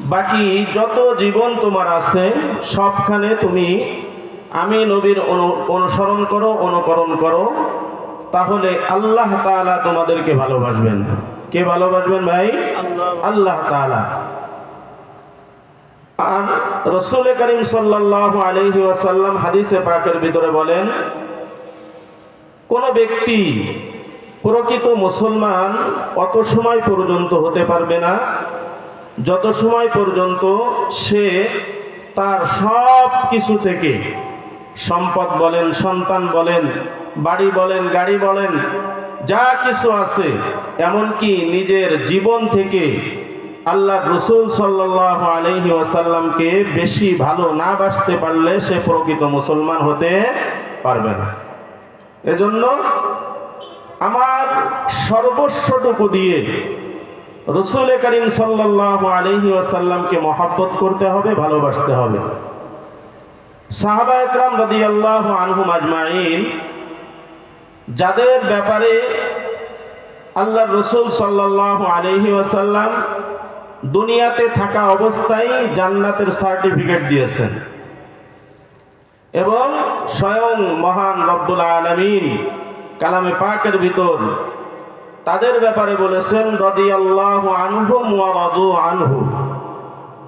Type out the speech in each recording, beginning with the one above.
বাকি যত জীবন তোমার আছে, সবখানে তুমি আমি নবীর অনু- অনুসরণ করো, অনুকরণ করো, তাহলে আল্লাহ তাআলা তোমাদেরকে ভালোবাসবেন। কে ভালোবাসবেন ভাই? আল্লাহ তাআলা। আর রসুল করিম সাল্লাহ আলহি ওয়াসাল্লাম হাদিসে পাকের ভিতরে বলেন, কোন ব্যক্তি প্রকৃত মুসলমান অত সময় পর্যন্ত হতে পারবে না যত সময় পর্যন্ত সে তার সব কিছু থেকে সম্পদ বলেন, সন্তান বলেন, বাড়ি বলেন, গাড়ি বলেন, যা কিছু আছে, এমনকি নিজের জীবন থেকে আল্লাহ রসুল সাল্লাহ আলহি ওয়াসাল্লামকে বেশি ভালো না বাসতে পারলে সে প্রকৃত মুসলমান হতে পারবে না। এজন্য আমার সর্বস্বটুকু দিয়ে রসুল করিম সাল্লাহ আলহি ওয়াসাল্লামকে মহাব্বত করতে হবে, ভালোবাসতে হবে। সাহাবা একরাম রদি আল্লাহ আনহুম আজমাইন, যাদের ব্যাপারে আল্লাহ রসুল সাল্লাহ আলহি ওয়াসাল্লাম দুনিয়াতে থাকা অবস্থায় জান্নাতের সার্টিফিকেট দিয়েছেন এবং স্বয়ং মহান রব্বুল আলমিন কালামে পাকের ভিতর তাদের ব্যাপারে বলেছেন রদি আল্লাহ আনহু রদু আনহু।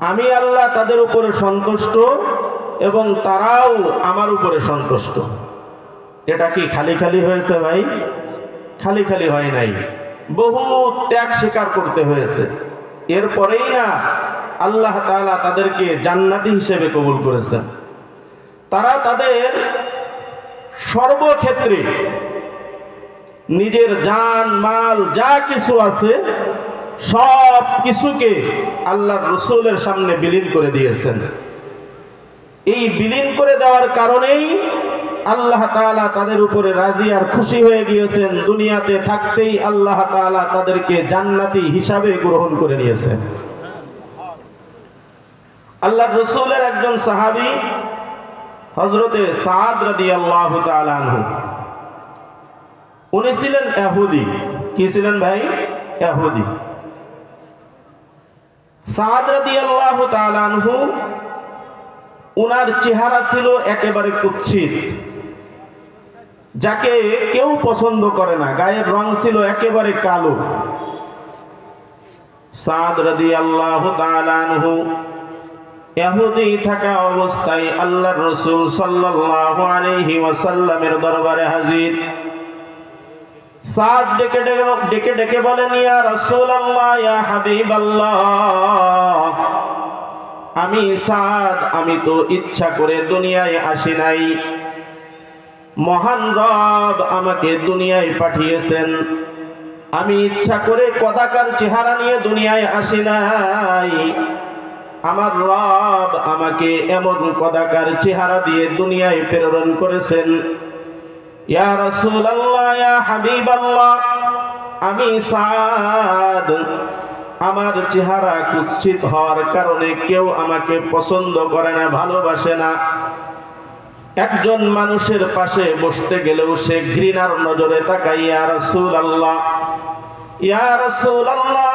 আমি আল্লাহ তাদের উপরে সন্তুষ্ট এবং তারাও আমার উপরে সন্তুষ্ট। এটা কি খালি খালি হয়েছে ভাই? খালি খালি হয় নাই। বহু ত্যাগ স্বীকার করতে হয়েছে। এরপরেই না আল্লাহ তাআলা তাদেরকে জান্নাতি হিসেবে কবুল করেছেন। তারা তাদের সর্বক্ষেত্রে নিজের জান, মাল, যা কিছু আছে, সব কিছুকে আল্লাহর রসুলের সামনে বিলীন করে দিয়েছেন। এই বিলীন করে দেওয়ার কারণেই আল্লাহ তাআলা তাদের উপরে রাজি আর খুশি হয়ে গিয়েছেন। দুনিয়াতে থাকতেই আল্লাহ তাআলা তাদেরকে জান্নাতি হিসাবে গ্রহণ করে নিয়েছেন। আল্লাহ রসুলের একজন সাহাবী হজরতে সাদ রাদি আল্লাহ আনহু। উনি ছিলেন এহুদি কি ছিলেন ভাই? এহুদি আল্লাহ আনহু, উনার চেহারা ছিল একেবারে কুৎসিত। যাকে কেউ পছন্দ করে না, গায়ের রং ছিল একেবারে কালো। সাদ রাদি আল্লাহ আনহু এহুদি থাকা অবস্থায় আল্লাহ রসুল সাল্লাল্লাহু আলাইহি ওয়াসাল্লামের দরবারে হাজির। সাদ ডেকে ডেকে ডেকে ডেকে বলেন, ইয়া রাসূলুল্লাহ, ইয়া হাবিবাল্লাহ, আমি সাদ, আমি তো ইচ্ছা করে দুনিয়ায় আসি নাই। মহান রব আমাকে দুনিয়ায় পাঠিয়েছেন। আমি ইচ্ছা করে কদাকার চেহারা নিয়ে দুনিয়ায় আসি নাই। আমার রব আমাকে এমন কদাকার চেহারা দিয়ে দুনিয়ায় প্রেরণ করেছেন। ইয়া রাসূলুল্লাহ, ইয়া হাবিবাল্লাহ, আমি সাদ। আমার চেহারা কুৎসিত হওয়ার কারণে কেউ আমাকে পছন্দ করে না, ভালোবাসে না। একজন মানুষের পাশে বসতে গেলেও সে ঘৃণার নজরে তাকাই ইয়া রাসূলুল্লাহ ইয়া রাসূলুল্লাহ,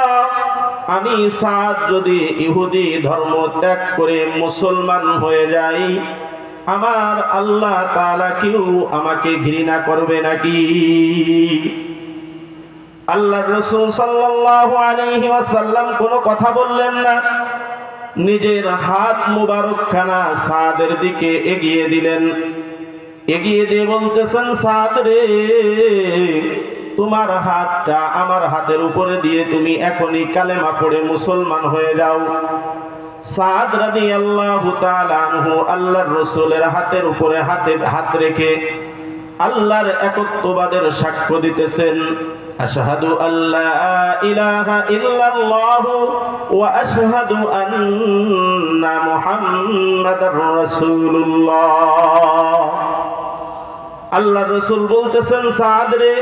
আমি সাদ যদি ইহুদি ধর্ম ত্যাগ করে মুসলমান হয়ে যাই আমার আল্লাহ তাআলা কেউ আমাকে ঘৃণা করবে নাকি? আল্লাহ রসুল আলাইহি কোনো কথা বললেন না। নিজের হাত মুবারক খানা সাদের দিকে এগিয়ে দিলেন। এগিয়ে দিয়ে বলতেছেন, সাদ রে, তোমার হাতটা আমার হাতের উপরে দিয়ে তুমি এখনই কালেমা পড়ে মুসলমান হয়ে যাও। সাদ রাদি আল্লাহ আনহু আল্লাহর রসুলের হাতের উপরে হাতে হাত রেখে আল্লাহর একত্ববাদের সাক্ষ্য দিতেছেন। আশহাদু আল্লা ইলাহা ইল্লাল্লাহু ওয়া আশহাদু আন্না মুহাম্মাদার রাসূলুল্লাহ। আল্লাহ রসুল বলতেছেন, সাদ রে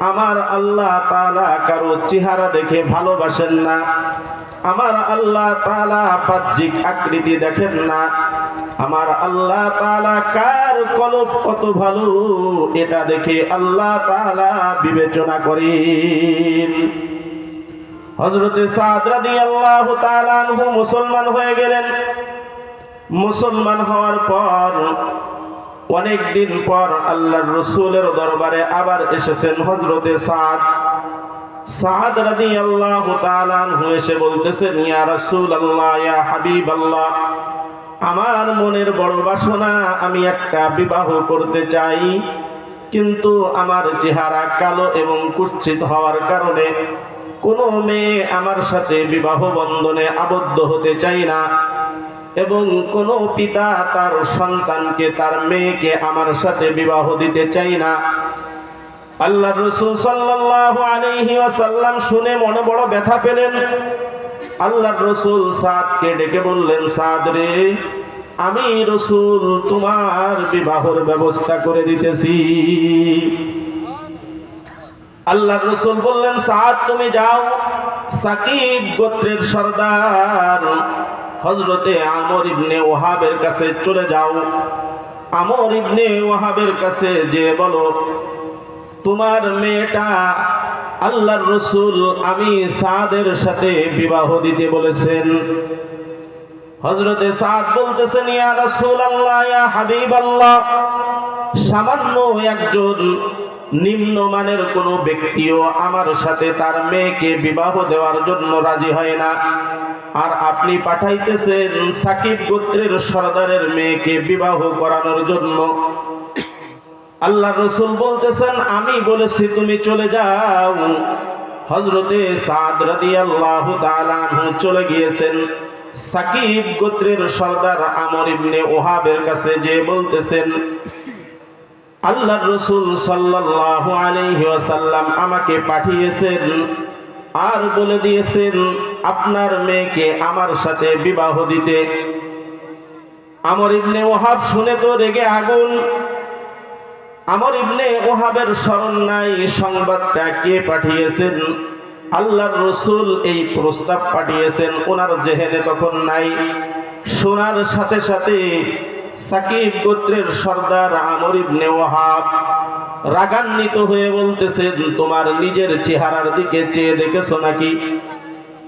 আমার আল্লাহ তালা কারও চেহারা দেখে ভালোবাসেন না। আমার আল্লাহ তালা বাহ্যিক আকৃতি দেখেন না। আমার আল্লাহ তালা কার কলব কত ভালো, এটা দেখে আল্লাহ তালা বিবেচনা করেন। হজরতে সাদ আল্লাহ তাআলা আনহু মুসলমান হয়ে গেলেন। মুসলমান হওয়ার পর অনেক দিন পর আল্লাহর রসুলের দরবারে আবার এসেছেন হজরতে সাদ। সাদ তাআলা আনহু এসে বলতেছেন, ইয়া রাসূলুল্লাহ, ইয়া হাবিবাল্লাহ, আমার মনের বড় বাসনা আমি একটা বিবাহ করতে চাই, কিন্তু আমার চেহারা কালো এবং কুৎসিত হওয়ার কারণে কোনো মেয়ে আমার সাথে বিবাহ বন্ধনে আবদ্ধ হতে চাই না। এবং কোনো পিতা তার সন্তানকে, তার মেয়েকে আমার সাথে বিবাহ দিতে চাই না। আল্লাহ রসুল সাল্লাল্লাহু আলাইহি ওয়াসাল্লাম শুনে মনে বড় ব্যথা পেলেন। আল্লাহ রসুল সাদকে ডেকে বললেন, সাদ রে, আমি রসুল তোমার বিবাহর ব্যবস্থা করে দিতেছি। আল্লাহ রসুল বললেন, সাদ, তুমি যাও। সাকিব গোত্রের সর্দার হজরতে আমর ইবনে ওহাবের কাছে চলে যাও। আমর ইবনে ওহাবের কাছে যে বলো, তোমার মেয়েটা আল্লাহর রসুল আমি সাদের সাথে বিবাহ দিতে বলেছেন। হজরতে সাদ বলতেছেন, ইয়া রসুল আল্লাহ ইয়া হাবিব আল্লাহ সামান্য একজন নিম্নমানের কোনো ব্যক্তিও আমার সাথে তার মেয়েকে বিবাহ দেওয়ার জন্য রাজি হয় না। আর আপনি পাঠাইতেছেন সাকিব গোত্রের সর্দারের মেয়েকে বিবাহ করানোর জন্য। আল্লাহ রসুল বলতেছেন, আমি বলেছি, তুমি চলে যাও। হজরতে সাদ রাদি আল্লাহ চলে গিয়েছেন। সাকিব গোত্রের সর্দার আমর ইবনে ওহাবের কাছে যে বলতেছেন, আল্লাহ রসুল সাল্লাল্লাহু আলাইহি ওয়াসাল্লাম আমাকে পাঠিয়েছেন আর বলে দিয়েছেন, আপনার মেয়েকে আমার সাথে বিবাহ দিতে। আমর ইবনে ওহাব শুনে তো রেগে আগুন। আমর ইবনে ওহাবের স্মরণ নাই, সংবাদটা কে পাঠিয়েছেন? আল্লাহর রসুল এই প্রস্তাব পাঠিয়েছেন, ওনার জেহেনে তখন নাই। শোনার সাথে সাথে সাকিব গোত্রের সর্দার আমর ইবনে ওহাব রাগান্বিত হয়ে বলতেছেন, তোমার নিজের চেহারার দিকে চেয়ে দেখেছ নাকি?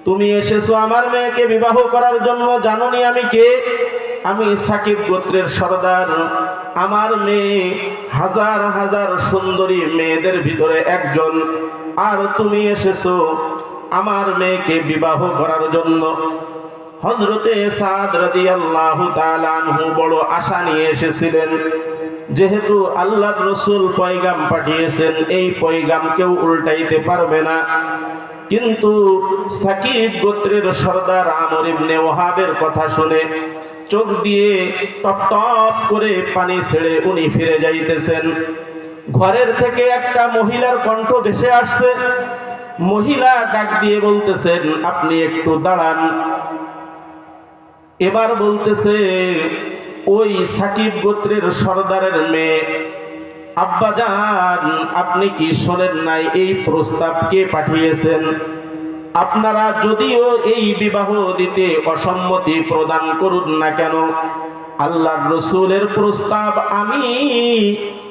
তুমি এসেছ আমার মেয়েকে বিবাহ করার জন্য, জাননি আমি কে? আমি সাকিব গোত্রের সর্দার। আমার মেয়ে হাজার হাজার সুন্দরী মেয়েদের ভিতরে একজন। আর তুমি এসেছ আমার মেয়েকে বিবাহ করার জন্য। হজরতে সাদ রাদি আল্লাহ আনহু বড় আশা নিয়ে এসেছিলেন। যেহেতু আল্লাহ রসুল পয়গাম পাঠিয়েছেন, এই পয়গাম কেউ উল্টাইতে পারবে না। কিন্তু সাকিব গোত্রের সর্দার আমর ইবনে ওহাবের কথা শুনে চোখ দিয়ে টপ টপ করে পানি ছেড়ে উনি ফিরে যাইতেছেন। ঘরের থেকে একটা মহিলার কণ্ঠ ভেসে আসছে। মহিলা ডাক দিয়ে বলতেছেন, আপনি একটু দাঁড়ান। এবার বলতেছে ওই সাকিব গোত্রের সর্দারের মেয়ে। আব্বাজান আপনি কি শোনেন নাই এই প্রস্তাব কে পাঠিয়েছেন? আপনারা যদিও এই বিবাহ দিতে অসম্মতি প্রদান করুন না কেন? আল্লাহর রসুলের প্রস্তাব আমি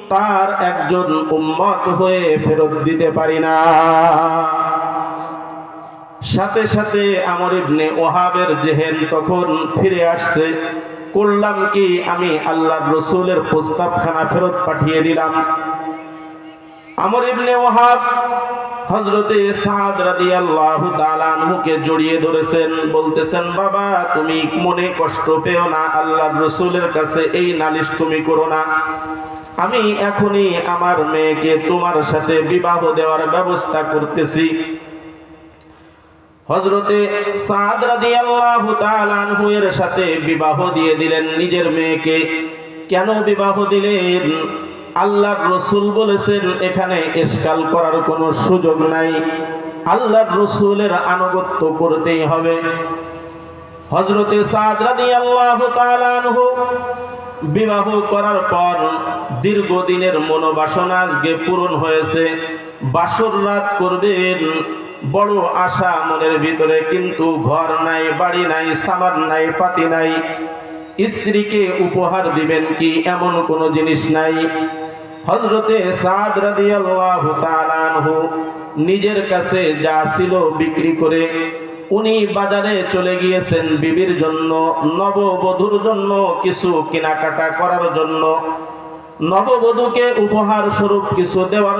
তার একজন উম্মত হয়ে ফেরত দিতে পারি না। সাথে সাথে আমর ইবনে ওহাবের জেহেন তখন ফিরে আসছে। করলাম কি? আমি আল্লাহর রসুলের প্রস্তাবখানা ফেরত পাঠিয়ে দিলাম। আমর ইবনে ওহাব হজরতে সাদ রাদি আল্লাহ তালানহুকে জড়িয়ে ধরেছেন, বলতেছেন, বাবা, তুমি মনে কষ্ট পেও না, আল্লাহর রসুলের কাছে এই নালিশ তুমি করো না। আমি এখনই আমার মেয়েকে তোমার সাথে বিবাহ দেওয়ার ব্যবস্থা করতেছি। হজরতে সাদ রাদিয়াল্লাহু তাআলা আনহু সাথে বিবাহ দিয়ে দিলেন নিজের মেয়েকে। কেন বিবাহ দিলেন? আল্লাহর রসুল বলেছেন, এখানে এসকাল করার কোনো সুযোগ নাই। আল্লাহর রসুলের আনুগত্য করতেই হবে। হজরতে সাদ রাদিয়াল্লাহু তাআলা আনহু বিবাহ করার পর দীর্ঘদিনের মনোবাসনা আজকে পূরণ হয়েছে। বাসর রাত করবেন বড় আশা মনের ভিতরে কিন্তু ঘর নাই, বাড়ি নাই, সামার নাই, পাতি নাই। স্ত্রীকে উপহার দিবেন কি এমন কোনো জিনিস নাই? হজরতে নিজের কাছে যা ছিল বিক্রি করে উনি বাজারে চলে গিয়েছেন বিবির জন্য, নববধূর জন্য, কিছু কেনাকাটা করার জন্য। নববধূকে উপহার স্বরূপ কিছু দেওয়ার